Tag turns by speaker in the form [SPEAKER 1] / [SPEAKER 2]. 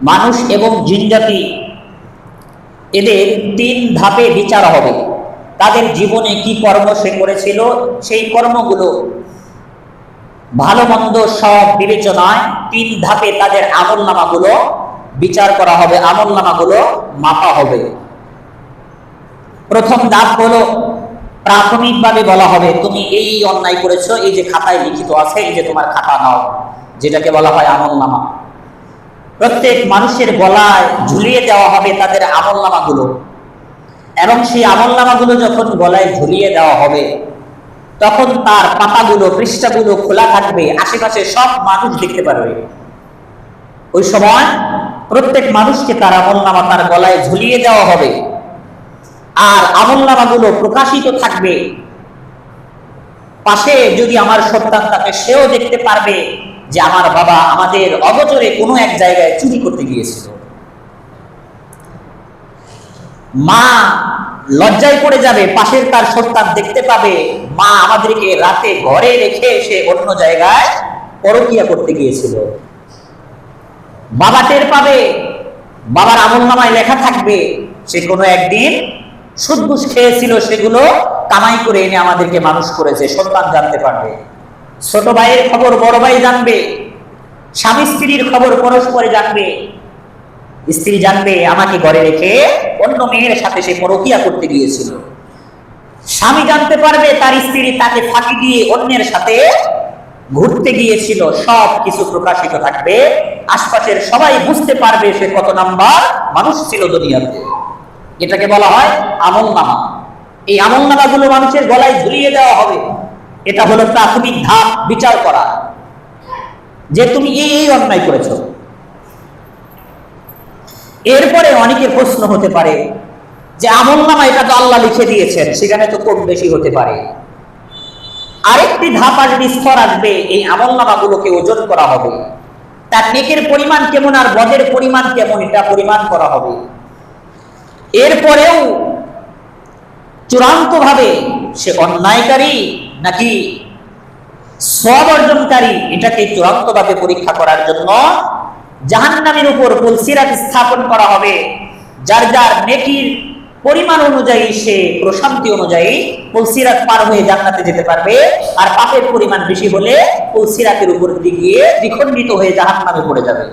[SPEAKER 1] মানুষ এবং জিনজাতি এদের তিন ধাপে বিচার হবে। তাদের জীবনে কি কর্ম সে করেছিল, সেই কর্মগুলো ভালো মন্দ সব বিবেচনায় তিন ধাপে তাদের আমল নামাগুলো বিচার করা হবে আমল নামাগুলো মাপা হবে। প্রথম ধাপ হলো, প্রাথমিকভাবে বলা হবে, তুমি এই অন্যায় করেছ, এই যে খাতায় লিখিত আছে, এই যে তোমার খাতা নাও। যেটাকে বলা হয় আমল নামা প্রত্যেক মানুষের গলায় ঝুলিয়ে দেওয়া হবে তাদের আমল নামাগুলো এবং সেই আমল নামাগুলো যখন গলায় ঝুলিয়ে দেওয়া হবে, তখন তার পাতাগুলো, পৃষ্ঠাগুলো খোলা থাকবে, আশেপাশে সব মানুষ দেখতে পারবে। ওই সময় প্রত্যেক মানুষকে তার আমল নামা তার গলায় ঝুলিয়ে দেওয়া হবে। আর আমল নামাগুলো প্রকাশিত থাকবে। পাশে যদি আমার সন্তান থাকে সেও দেখতে পারবে যে আমার বাবা আমাদের অগচরে কোনো এক জায়গায় চুরি করতে গিয়েছিল। মা লজ্জায় পড়ে যাবে, পাশের তার সন্তান দেখতে পাবে। মা আমাদেরকে রাতে ঘরে রেখে এসে অন্য জায়গায় পরকিয়া করতে গিয়েছিল। বাবা টের পাবে, বাবার আমল নামায় লেখা থাকবে, সে কোনো একদিন সুদ খেয়েছিল, সেগুলো কামাই করে এনে আমাদেরকে মানুষ করেছে, সন্তান জানতে পারবে। ছোট ভাইয়ের খবর, বড় ভাই জানবে। স্বামী স্ত্রীর খবর পরস্পরে জানবে। স্ত্রী জানবে, আমাকে ঘরে রেখে অন্য মেয়ের সাথে সে পরকিয়া করতে গিয়েছিল। স্বামী জানতে পারবে, তার স্ত্রী তাকে ফাঁকি দিয়ে অন্যের সাথে ঘুরতে গিয়েছিল। সব কিছু প্রকাশিত থাকবে। আশপাশের সবাই বুঝতে পারবে সে কত নাম্বার মানুষ ছিল দুনিয়াতে। এটাকে বলা হয় আমল নামা। এই আমল নামাগুলো মানুষের গলায় ঝুলিয়ে দেওয়া হবে। এটা হলো প্রাথমিক ধাপ, বিচার করা। যে তুমি এই এই অন্যায় করেছ। এরপরে অনেকের প্রশ্ন হতে পারে যে, আমল নামা এটা তো আল্লাহ লিখে দিয়েছেন, সেখানে তো কম বেশি হতে পারে। আরেকটি ধাপ আসবে, স্তর আসবে, এই আমল নামাগুলোকে ওজন করা হবে। তার নেকের পরিমাণ কেমন আর বদের পরিমাণ কেমন, এটা পরিমাণ করা হবে। এরপরেও চূড়ান্ত ভাবে সে অন্যায়কারী নাকি সব অর্জনকারী এটাকে চূড়ান্ত ভাবে পরীক্ষা করার জন্য জাহান্নামের উপর পুলসিরাত স্থাপন করা হবে? যার যার নেকির পরিমাণ অনুযায়ী সে প্রশান্তি অনুযায়ী পুলসিরাত পার হয়ে জান্নাতে যেতে পারবে। আর পাপের পরিমাণ বেশি হলে পুলসিরাতের উপর দিয়ে দ্বিখণ্ডিত হয়ে জাহান্নামে পড়ে যাবে।